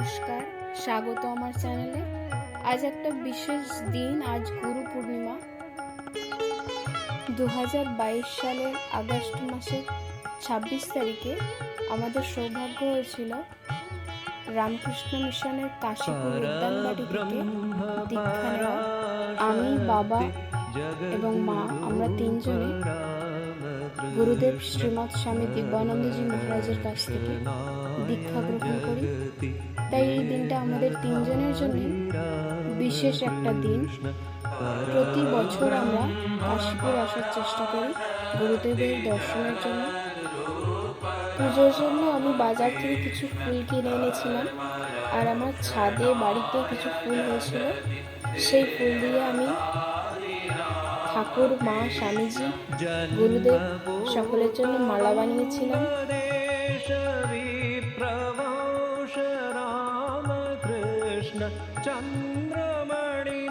নমস্কার, স্বাগত আমার চ্যানেলে। আজ একটা বিশেষ দিন, আজ গুরু পূর্ণিমা। দু সালের আগস্ট মাসের ছাব্বিশ তারিখে আমাদের সৌভাগ্য হয়েছিল রামকৃষ্ণ মিশনের কাশীপুর উদ্যানবাড়ি থেকে দীক্ষা আমি, বাবা এবং মা, আমরা তিনজনে গুরুদেব শ্রীমৎ স্বামী দিব্যানন্দজি মহারাজের কাছ থেকে দীক্ষা গ্রহণ করি। তাই এই দিনটা আমাদের তিনজনের জন্য বিশেষ একটা দিন। প্রতি বছর আমরা কাশীপুর আসার চেষ্টা করি গুরুদেবের দর্শনের জন্য। পুজোর জন্য আমি বাজার থেকে কিছু ফুল কিনে এনেছিলাম আর আমার ছাদে বাড়িতে কিছু ফুল হয়েছিল। সেই ফুল দিয়ে আমি ঠাকুর মা স্বামীজি গুরুদেব সকলের জন্য মালা বানিয়েছিলাম प्रवाश रामकृष्ण चन्द्रमणि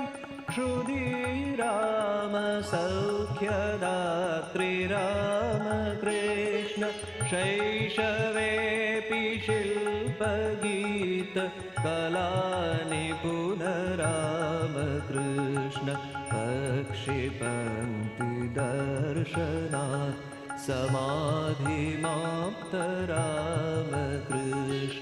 क्षुधिराम सौख्यदात्रि रामकृष्ण शैशवेऽपि शिल्पगीत कलानिपुनरामकृष्ण क्षिपन्ति दर्शनात् समाधिमाप्त राम कृष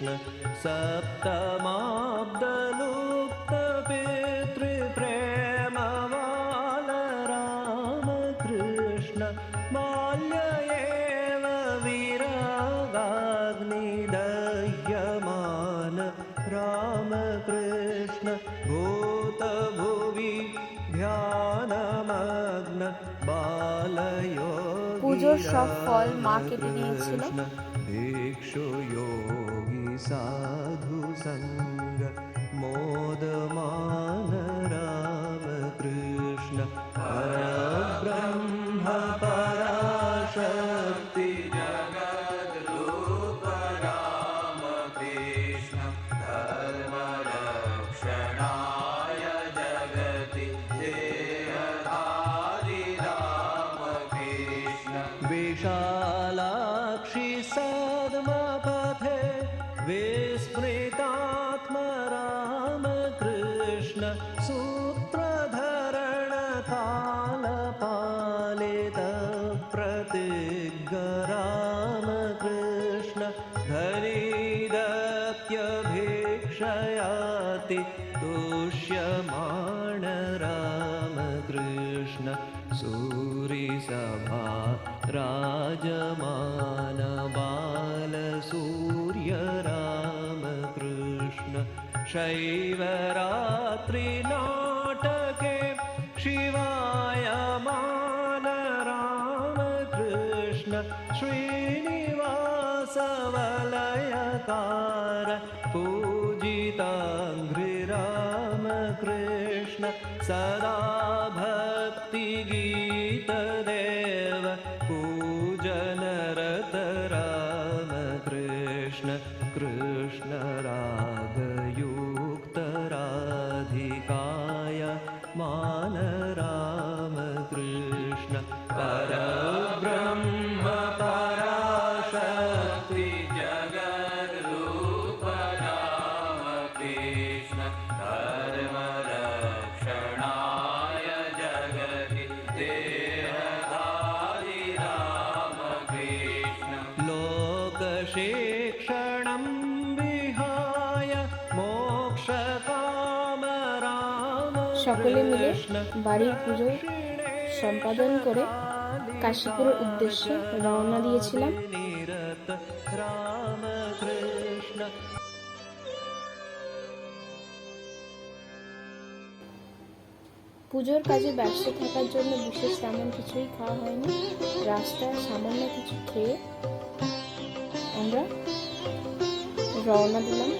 সব ফল মা কেটে দিয়েছিল সাধু সঙ্গ মোদমান कृष्ण सूत्रधरणकालपालित प्रतिर्घ राम कृष्ण धनिदत्यभिक्षयाति तुष्यमाण रामकृष्ण सूरिसभा राजमानबालसूर्य रामकृष्ण शैवरा त्रिनाटके शिवाय मान राम कृष्ण श्रीवा सदा भक्तिगीतदे लोकशिक्षणं विहाय मोक्षकाम राम সকলে মিলে বাড়ির পুজো সম্পাদন করে কাশীপুরের উদ্দেশ্যে রওনা দিয়েছিলাম নিরত রামকৃষ্ণ পুজোর কাজে ব্যস্ত থাকার জন্য বিশেষ তেমন কিছুই খাওয়া হয়নি রাস্তায় সামান্য কিছু খেয়ে আমরা রওনা দিলাম।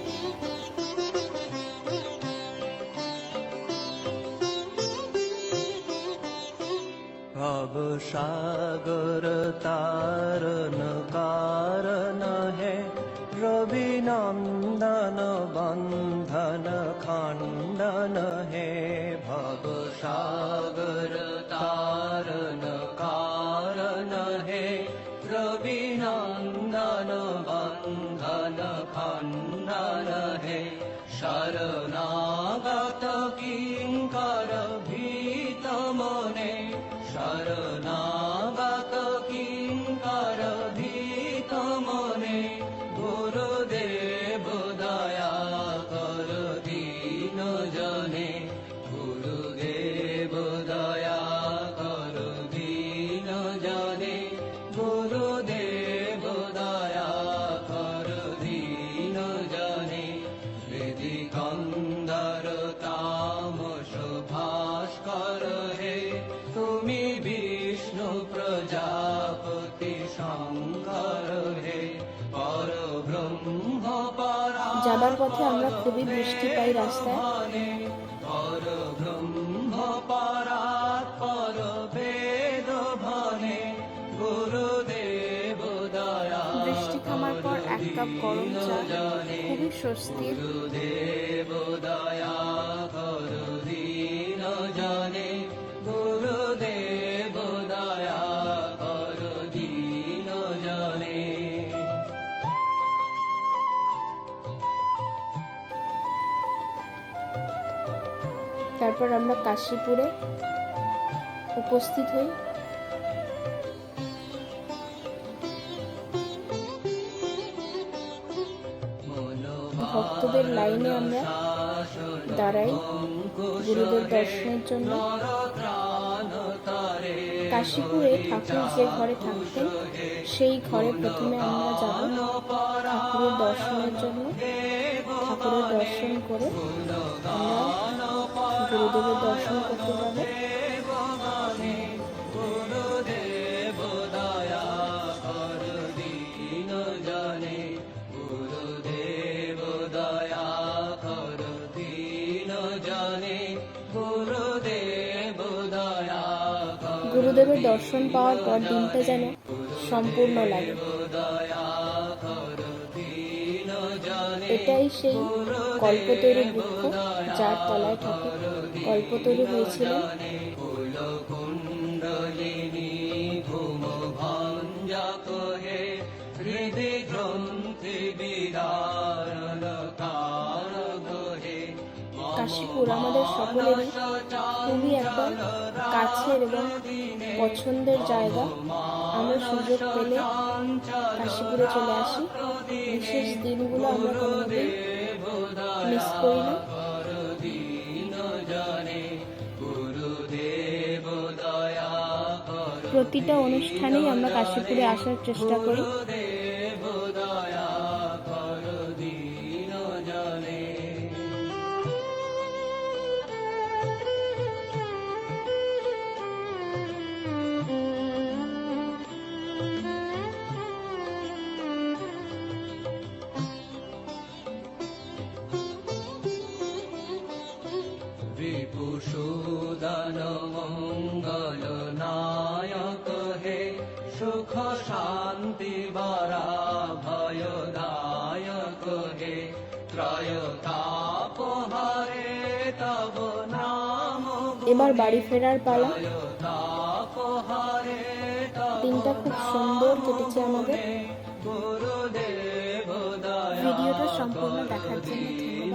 সাগর তারণ কারণ হে রবি নন্দন বন্ধন খণ্ডন হে ভব সাগর তার शरणागत किं প্রজাপতি শঙ্কর হে পর ব্রহ্ম পরা যাবার পথে আমরা খুবই বৃষ্টি পাই রাস্তায়। পর বেদ ভনে গুরুদেব দয়া বৃষ্টি থামার পর এক কাপ গরম চা খুবই স্বস্তির গুরুদেব দয়া তারপর আমরা কাশীপুরে উপস্থিত হই। ভক্তদের লাইনে আমরা দাঁড়াই গুরুদের দর্শনের জন্য। কাশীপুরে ঠাকুর যে ঘরে থাকতেন, সেই ঘরে প্রথমে আমরা যাব ঠাকুরের দর্শনের জন্য। ঠাকুরের দর্শন করে গুরুদেবের দর্শন করতে কর গুরুদেবের দর্শন পাওয়ার পর দিনটা যেন সম্পূর্ণ লাগে। এটাই সেই কল্পতরু বৃক্ষ যার তলায় ঠাকুর কল্পতরু হয়েছিলেন। কুণ্ডলিনী ঘুম ভঞ্জক হে হৃদি গ্রন্থি বিদারণ কাশীপুর আমাদের সকলেরই খুবই একটা কাছের এবং পছন্দের জায়গা। আমরা সুযোগ পেলে কাশীপুরে চলে আসি। বিশেষ দিনগুলো আমরা কোনোভাবেই মিস করি না। প্রতিটা অনুষ্ঠানেই আমরা কাশীপুরে আসার চেষ্টা করি। শান্তি বরা ভয়দায়ক হে ত্রয়তাপহারে তব নাম এবার বাড়ি ফেরার পালা। দিনটা খুব সুন্দর কেটেছে আমাদের। গুরুদেব দয়া ভিডিওটা সম্পূর্ণ দেখার জন্য